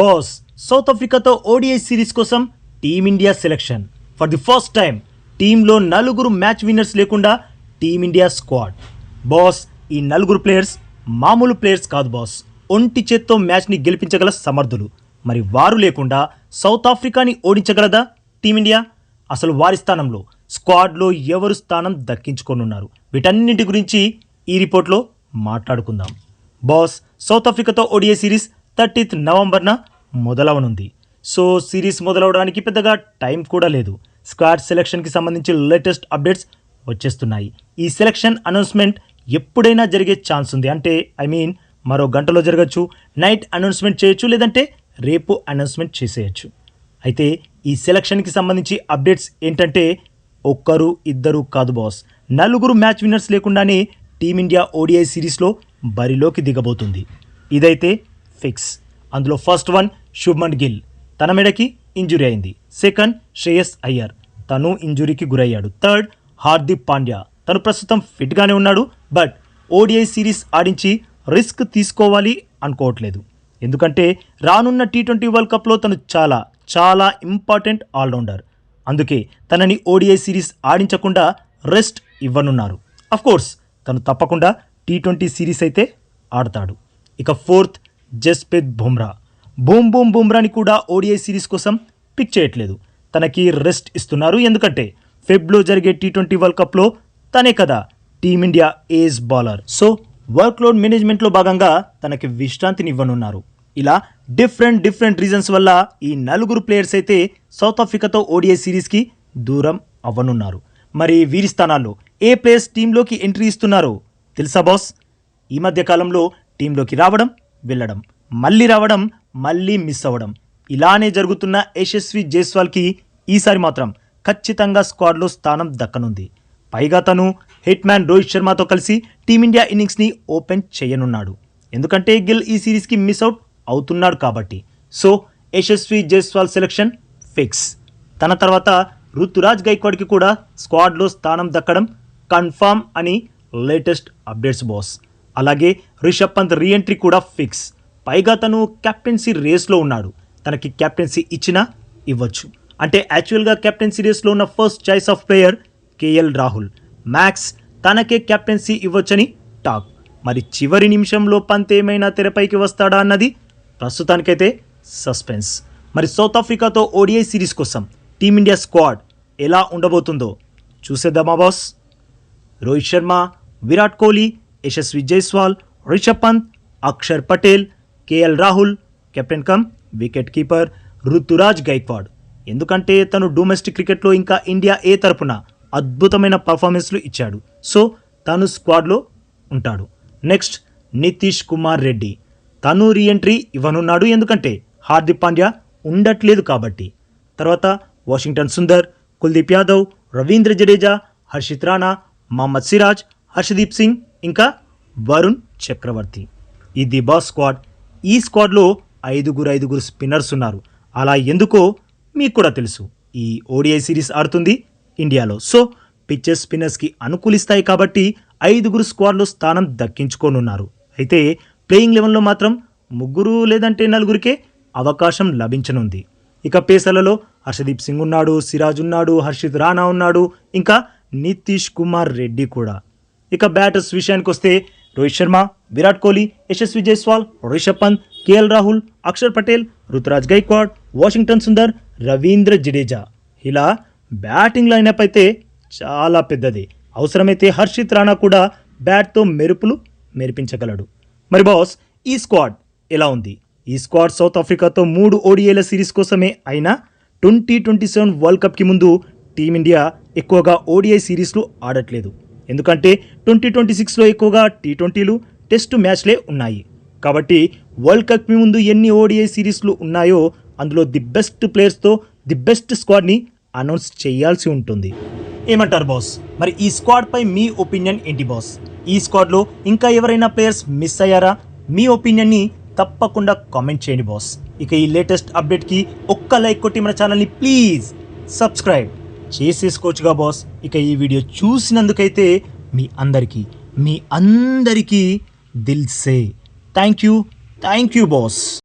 Boss south ఆఫ్రికాతో ODI series కోసం team India selection. For the first time టీంలో నలుగురు మ్యాచ్ విన్నర్స్ లేకుండా టీమిండియా స్క్వాడ్. బాస్ ఈ నలుగురు ప్లేయర్స్ మామూలు ప్లేయర్స్ కాదు బాస్. ఒంటి చేత్తో మ్యాచ్ని గెలిపించగల సమర్థులు. మరి వారు లేకుండా సౌత్ ఆఫ్రికాని ఓడించగలదా టీమిండియా? అసలు వారి స్థానంలో స్క్వాడ్లో ఎవరు స్థానం దక్కించుకోనున్నారు? వీటన్నింటి గురించి ఈ రిపోర్ట్లో మాట్లాడుకుందాం. బాస్ సౌత్ ఆఫ్రికాతో ఓడిఐ సిరీస్ థర్టీత్ నవంబర్న మొదలవనుంది. సో సిరీస్ మొదలవడానికి పెద్దగా టైం కూడా లేదు. స్క్వాడ్ సెలక్షన్కి సంబంధించి లేటెస్ట్ అప్డేట్స్ వచ్చేస్తున్నాయి. ఈ సెలక్షన్ అనౌన్స్మెంట్ ఎప్పుడైనా జరిగే ఛాన్స్ ఉంది. అంటే ఐ మీన్ మరో గంటలో జరగచ్చు నైట్ అనౌన్స్మెంట్ చేయొచ్చు లేదంటే రేపు అనౌన్స్మెంట్ చేసేయచ్చు. అయితే ఈ సెలక్షన్కి సంబంధించి అప్డేట్స్ ఏంటంటే ఒక్కరు ఇద్దరు కాదు బాస్. నలుగురు మ్యాచ్ విన్నర్స్ లేకుండానే టీమిండియా ఓడిఐ సిరీస్లో బరిలోకి దిగబోతుంది. ఇదైతే ఫిక్స్. అందులో ఫస్ట్ వన్ శుభ్మన్ గిల్. తన మెడకి ఇంజురీ అయింది. సెకండ్ శ్రేయస్ అయ్యర్. తను ఇంజురీకి గురయ్యాడు. థర్డ్ హార్దిక్ పాండ్యా. తను ప్రస్తుతం ఫిట్గానే ఉన్నాడు బట్ ఓడిఐ సిరీస్ ఆడించి రిస్క్ తీసుకోవాలి అనుకోవట్లేదు. ఎందుకంటే రానున్న టీ ట్వంటీ వరల్డ్ కప్లో తను చాలా చాలా ఇంపార్టెంట్ ఆల్రౌండర్. అందుకే తనని ఓడిఐ సిరీస్ ఆడించకుండా రెస్ట్ ఇవ్వనున్నారు. కోర్స్ తను తప్పకుండా టీ ట్వంటీ సిరీస్ అయితే ఆడతాడు. ఇక fourth Jasprit Bumrah. Boom boom బుమ్రాని కూడా ఓడిఐ సిరీస్ కోసం పిక్ చేయట్లేదు. తనకి రెస్ట్ ఇస్తున్నారు. ఎందుకంటే ఫెబ్లో జరిగే టీ ట్వంటీ వరల్డ్ కప్లో తనే కదా team India ace bowler. So workload మేనేజ్మెంట్లో భాగంగా తనకి విశ్రాంతిని ఇవ్వనున్నారు ఇలా డిఫరెంట్ డిఫరెంట్ రీజన్స్ వల్ల ఈ నలుగురు ప్లేయర్స్ అయితే సౌత్ ఆఫ్రికాతో ఓడిఐ సిరీస్కి దూరం అవ్వనున్నారు. మరి వీరి స్థానాల్లో ఏ ప్లేయర్స్ టీంలోకి ఎంట్రీ ఇస్తున్నారో తెలుసా బాస్? ఈ మధ్య కాలంలో టీంలోకి రావడం వెళ్ళడం మళ్ళీ రావడం మళ్ళీ మిస్ అవ్వడం. ఇలానే జరుగుతున్న యశస్వి జైస్వాల్కి ఈసారి మాత్రం ఖచ్చితంగా స్క్వాడ్లో స్థానం దక్కనుంది. పైగా తను హిట్ మ్యాన్ రోహిత్ శర్మతో కలిసి టీమిండియా ఇన్నింగ్స్ని ఓపెన్ చేయనున్నాడు. ఎందుకంటే గిల్ ఈ సిరీస్కి మిస్ అవుట్ అవుతున్నాడు కాబట్టి. So Yashasvi Jaiswal selection fix తన తర్వాత ఋతురాజ్ గైక్వాడ్కి కూడా స్క్వాడ్లో స్థానం దక్కడం కన్ఫామ్ అని లేటెస్ట్ అప్డేట్స్ బాస్ అలాగే రిషబ్ పంత్ రీఎంట్రీ కూడా ఫిక్స్. పైగా తను కెప్టెన్సీ రేస్లో ఉన్నాడు. తనకి కెప్టెన్సీ ఇచ్చినా ఇవ్వచ్చు. అంటే యాక్చువల్గా కెప్టెన్సీ రేస్లో ఉన్న first choice of player KL Rahul. Max తనకే కెప్టెన్సీ ఇవ్వచ్చని టాక్. మరి చివరి నిమిషంలో పంత్ ఏమైనా తెరపైకి వస్తాడా అన్నది ప్రస్తుతానికైతే సస్పెన్స్. మరి సౌత్ ఆఫ్రికాతో ఓడిఐ సిరీస్ కోసం టీమిండియా స్క్వాడ్ ఎలా ఉండబోతుందో చూసేద్దామా boss? Rohit Sharma Virat Kohli Yashasvi Jaiswal Rishabh Pant Axar Patel KL Rahul captain cum wicket keeper Ruturaj Gaikwad ఎందుకంటే తను డొమెస్టిక్ క్రికెట్లో ఇంకా ఇండియా ఏ తరపున అద్భుతమైన పర్ఫార్మెన్స్లు ఇచ్చాడు సో తను స్క్వాడ్లో ఉంటాడు నెక్స్ట్ నితీష్ కుమార్ రెడ్డి తను రీఎంట్రీ ఇవ్వనున్నాడు ఎందుకంటే హార్దిక్ పాండ్యా ఉండట్లేదు కాబట్టి. తర్వాత వాషింగ్టన్ సుందర్ కుల్దీప్ యాదవ్ రవీంద్ర జడేజా హర్షిత్ రాణా మహమ్మద్ సిరాజ్ హర్షదీప్ సింగ్ ఇంకా వరుణ్ చక్రవర్తి. ఇది బాస్ స్క్వాడ్. ఈ స్క్వాడ్లో ఐదుగురు ఐదుగురు స్పిన్నర్స్ ఉన్నారు. అలా ఎందుకో మీకు కూడా తెలుసు. ఈ ఓడిఐ సిరీస్ ఆడుతుంది ఇండియాలో. సో పిచ్చెస్ స్పిన్నర్స్కి అనుకూలిస్తాయి కాబట్టి ఐదుగురు స్క్వాడ్లో స్థానం దక్కించుకోనున్నారు. అయితే ప్లేయింగ్ లెవెన్లో మాత్రం ముగ్గురు లేదంటే నలుగురికే అవకాశం లభించనుంది. ఇక పేసర్లలో హర్షదీప్ సింగ్ ఉన్నాడు సిరాజ్ ఉన్నాడు హర్షిత్ రాణా ఉన్నాడు ఇంకా నితీష్ కుమార్ రెడ్డి కూడా. ఇక బ్యాటర్స్ విషయానికి వస్తే రోహిత్ శర్మ విరాట్ కోహ్లీ యశస్వి జైస్వాల్ రిషబ్ పంత్ కేఎల్ రాహుల్ అక్షర్ పటేల్ రుతురాజ్ గైక్వాడ్ వాషింగ్టన్ సుందర్ రవీంద్ర జడేజా. ఇలా బ్యాటింగ్ లైనప్ అయితే చాలా పెద్దది. అవసరమైతే హర్షిత్ రాణా కూడా బ్యాట్తో మెరుపులు మెరిపించగలడు. మరి బాస్ ఈ స్క్వాడ్ ఎలా ఉంది? ఈ స్క్వాడ్ సౌత్ ఆఫ్రికాతో మూడు ఓడిఏల సిరీస్ కోసమే అయినా ట్వంటీ ట్వంటీ సెవెన్ వరల్డ్ కప్కి ముందు టీమిండియా ఎక్కువగా ఓడిఐ సిరీస్లు ఆడట్లేదు. ఎందుకంటే ట్వంటీ ట్వంటీ సిక్స్లో ఎక్కువగా టీ ట్వంటీలు టెస్ట్ మ్యాచ్లే ఉన్నాయి. కాబట్టి వరల్డ్ కప్కి ముందు ఎన్ని ఓడిఐ సిరీస్లు ఉన్నాయో అందులో ది బెస్ట్ ప్లేయర్స్తో ది బెస్ట్ స్క్వాడ్ని అనౌన్స్ చేయాల్సి ఉంటుంది. ఏమంటారు బాస్? మరి ఈ స్క్వాడ్పై మీ ఒపీనియన్ ఏంటి బాస్? ఈ స్క్వాడ్లో ఇంకా ఎవరైనా ప్లేయర్స్ మిస్ అయ్యారా? మీ ఒపీనియన్ని తప్పకుండా కామెంట్ చేయండి బాస్. ఇక ఈ లేటెస్ట్ అప్డేట్కి ఒక్క లైక్ కొట్టి మన ఛానల్ని ప్లీజ్ సబ్స్క్రైబ్. చేసేసుకోవచ్చుగా బాస్ ఇక ఈ వీడియో చూసినందుకైతే మీ అందరికీ మీ అందరికీ దిల్సే thank you thank you boss